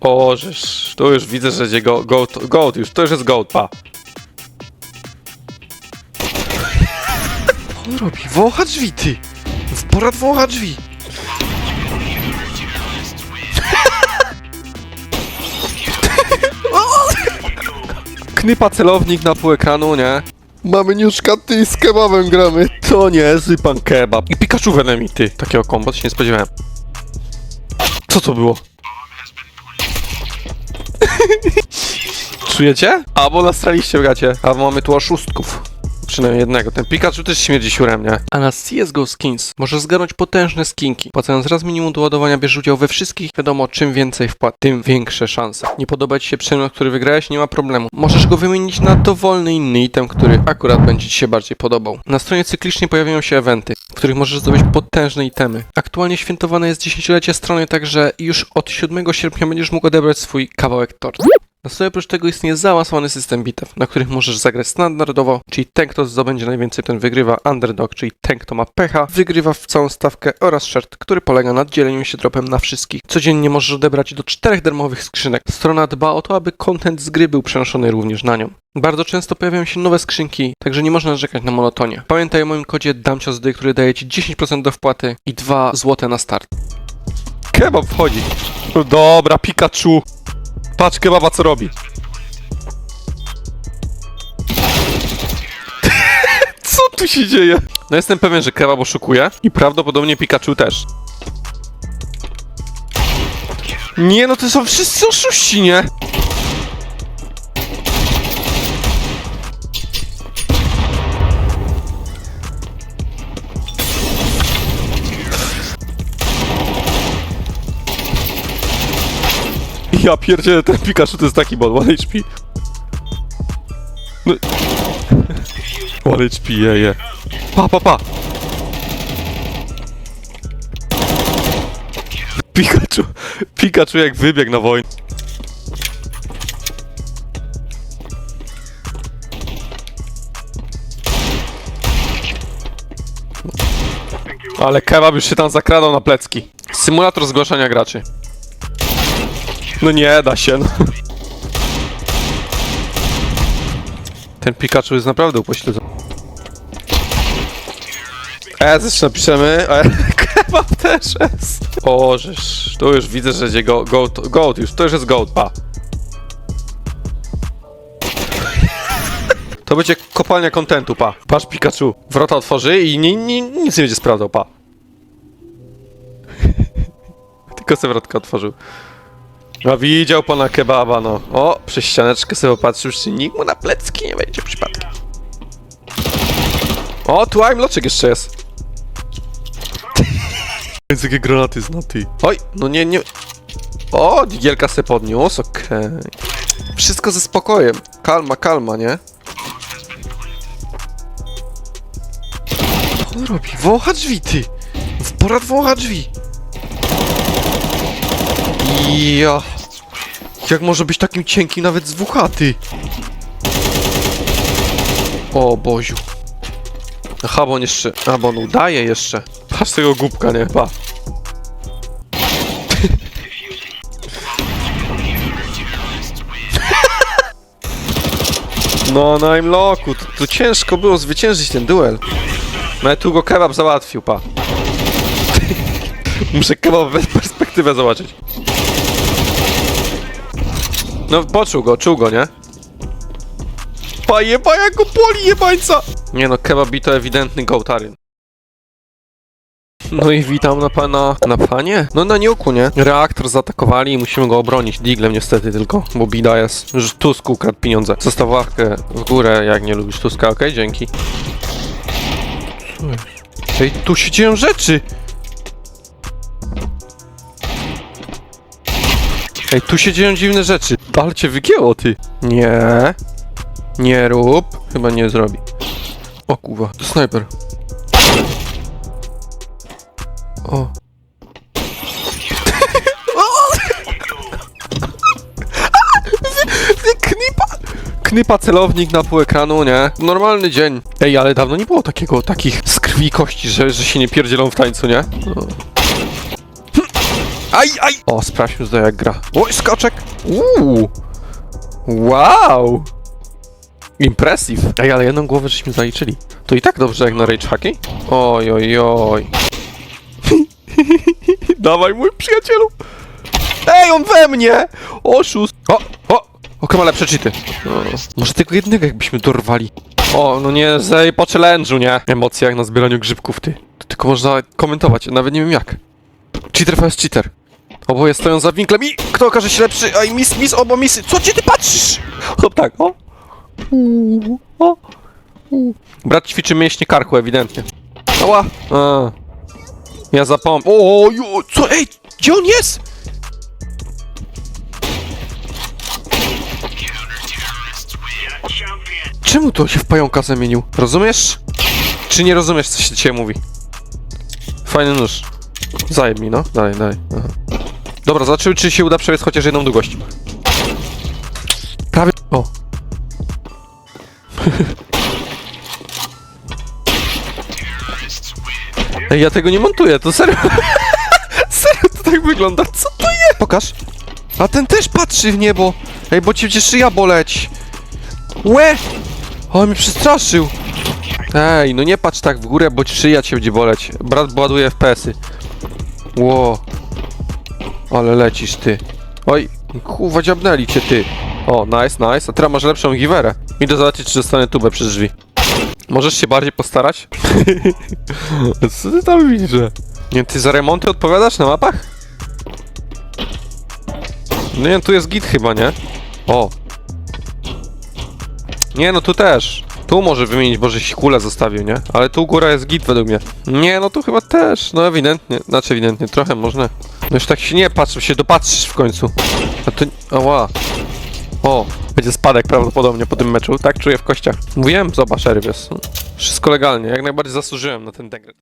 O, żeż, tu już widzę, że idzie go, goat, goat już, to już jest goat, pa. Co on robi? Wącha drzwi, ty! W porad wącha drzwi! Knypa celownik na pół ekranu, nie? Mamy niuszka, ty z kebabem gramy. To niezły pan kebab. I Pikachu w enemy, ty. Takiego kombo się nie spodziewałem. Co to było? Czujecie? Albo nastraliście w gacie, albo mamy tu oszustków. Przynajmniej jednego. Ten Pikachu też śmierdzi siurem, nie? A na CSGO Skins możesz zgarnąć potężne skinki. Płacąc raz minimum do ładowania bierz udział we wszystkich. Wiadomo, czym więcej wpłat, tym większe szanse. Nie podoba ci się przedmiot, który wygrałeś? Nie ma problemu. Możesz go wymienić na dowolny inny item, który akurat będzie ci się bardziej podobał. Na stronie cyklicznie pojawiają się eventy, w których możesz zdobyć potężne itemy. Aktualnie świętowane jest dziesięciolecie strony, także już od 7 sierpnia będziesz mógł odebrać swój kawałek tortu. Na stole oprócz tego istnieje zaawansowany system bitew, na których możesz zagrać standardowo, czyli ten, kto zdobędzie najwięcej, ten wygrywa, underdog, czyli ten, kto ma pecha, wygrywa w całą stawkę oraz shard, który polega na dzieleniu się dropem na wszystkich. Codziennie możesz odebrać do czterech darmowych skrzynek. Strona dba o to, aby content z gry był przenoszony również na nią. Bardzo często pojawiają się nowe skrzynki, także nie można narzekać na monotonię. Pamiętaj o moim kodzie DAMCIOSDY, który daje Ci 10% do wpłaty i 2 zł na start. Kebab wchodzi. No dobra, Pikachu. Patrz kebaba co robi. co tu się dzieje? No jestem pewien, że kebab oszukuje i prawdopodobnie Pikachu też. Nie, no to są wszyscy oszuści, nie? Ja pierdzielę, ten Pikachu to jest taki bot, 1 HP. No. 1 HP, je, je. Pa, pa, pa. Pikachu, Pikachu jak wybiegł na wojnę. Ale kebab już się tam zakradał na plecki. Symulator zgłaszania graczy. No nie da się, no. Ten Pikachu jest naprawdę upośledzony. E, zresztą napiszemy, a kebab też jest. O, żeż, tu już widzę, że idzie go, goat, goat już, to już jest goat, pa. To będzie kopalnia kontentu, pa. Patrz Pikachu, wrota otworzy i ni, ni, nic nie będzie sprawdzał, pa. Tylko sobie wrotkę otworzył. A widział pana kebaba, no. O, przez ścianeczkę sobie opatrzył, czy nikt mu na plecki nie wejdzie przypadkiem. O, tu loczek jeszcze jest. Więc jakie granaty znaty. Oj, no nie, nie... O, digielka se podniósł, okej. Wszystko ze spokojem. Kalma, kalma, nie? Co on robi? Wącha drzwi, ty! W porad wącha drzwi! Ja. Jak może być takim cienkim nawet z wuchaty? O Boziu. Aha, bo on jeszcze... A, bo on udaje jeszcze. Patrz tego głupka, nie? Pa. No, na imloku. To, to ciężko było zwyciężyć ten duel. No tu go kebab załatwił, pa. Muszę kebab bez perspektywę zobaczyć. No, poczuł go, czuł go, nie? Pa jeba, jak go boli jebańca! Nie no, kebabi to ewidentny gołtaryn. No i witam na pana... na panie? No na niuku, nie? Reaktor zaatakowali i musimy go obronić. Diglem niestety tylko, bo bida jest. Że Tusk ukradł pieniądze. Zostaw ławkę w górę, jak nie lubisz Tuska, okej? Dzięki. Co jest? Ej, tu się dzieją rzeczy! Ej, tu się dzieją dziwne rzeczy. Ale cię wygięło, ty. Nie. Nie rób. Chyba nie zrobi. O kurwa, to snajper. O. Knipa! Knipa celownik na pół ekranu, nie? Normalny dzień. Ej, ale dawno nie było takiego, takich z krwi i kości, że, że się nie pierdzielą w tańcu, nie? No. Aj, aj! O, sprawdźmy tutaj jak gra. Oj, skoczek! Uuu! Wow! Impressive. Ej, ale jedną głowę żeśmy zaliczyli. To i tak dobrze jak na Rage Hacki? Oj, oj, oj. Dawaj, mój przyjacielu! Ej, on we mnie! Oszust! O, o! Oka ma lepsze cheaty. No, może tylko jednego jakbyśmy dorwali. O, no nie, zej po challenge'u, nie? Emocje jak na zbieraniu grzybków, ty. To tylko można komentować, nawet nie wiem jak. Cheater vs cheater. Oboje stoją za winklem i kto okaże się lepszy? Aj, mis, mis, obo misy. Co ci ty patrzysz? Hop tak, o. O. Uuu. Brat ćwiczy mięśnie karku, ewidentnie. Ała. A. Ja zapom... O, jo, co? Ej, gdzie on jest? Czemu to się w pająka zamienił? Rozumiesz? Czy nie rozumiesz, co się dzisiaj mówi? Fajny nóż. Zajeb mi, no. Dalej, dalej. Aha. Dobra, zobaczymy, czy się uda przebiec chociaż jedną długość. Prawie... O. Ej, ja tego nie montuję, to serio. serio to tak wygląda. Co to jest? Pokaż. A ten też patrzy w niebo. Ej, bo ci będzie szyja boleć. Łe! O, mnie przestraszył. Ej, no nie patrz tak w górę, bo ci szyja cię będzie boleć. Brat ładuje FPS-y. Ło. Ale lecisz ty. Oj, kurwa dziabnęli cię ty. O, nice, nice. A teraz masz lepszą giwerę. Idę zobaczyć, czy dostanę tubę przez drzwi. Możesz się bardziej postarać? Co ty tam widzisz? Nie, ty za remonty odpowiadasz na mapach? No nie, tu jest git chyba, nie? O. Nie, no tu też. Tu może wymienić, bo żeś kulę zostawił, nie? Ale tu góra jest git według mnie. Nie, no tu chyba też. No ewidentnie. Znaczy ewidentnie, trochę można. No już tak się nie patrz, się dopatrzysz w końcu. A to... Ała. O, będzie spadek prawdopodobnie po tym meczu. Tak czuję w kościach. Mówiłem, zobacz, Erwies. Wszystko legalnie. Jak najbardziej zasłużyłem na ten degret.